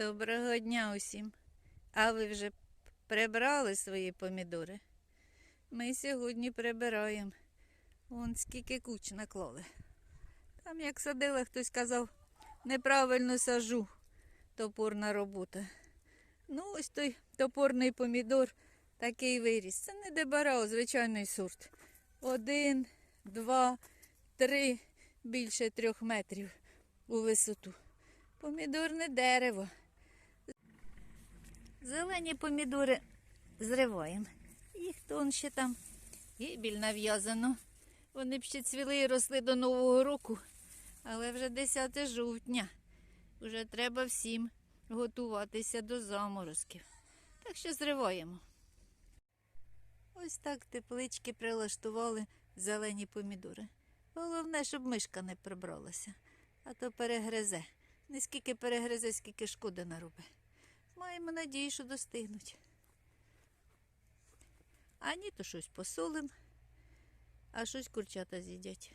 Доброго дня усім. А ви вже прибрали свої помідори? Ми сьогодні прибираємо. Вон скільки куч наклали. Там, як садила, хтось казав, неправильно сажу. Топорна робота. Ну, ось той топорний помідор такий виріс. Це не дебарао, звичайний сорт. Один, два, три, більше трьох метрів у висоту. Помідорне дерево. Зелені помідори зриваємо. Їх тон ще там гибіль нав'язано. Вони б ще цвіли і росли до Нового року, але вже 10 жовтня. Вже треба всім готуватися до заморозків. Так що зриваємо. Ось так теплички прилаштували зелені помідори. Головне, щоб мишка не прибралася, а то перегризе. Не скільки перегризе, скільки шкоди наробить. Маємо надію, що достигнуть. А ні, то щось посолим, а щось курчата з'їдять.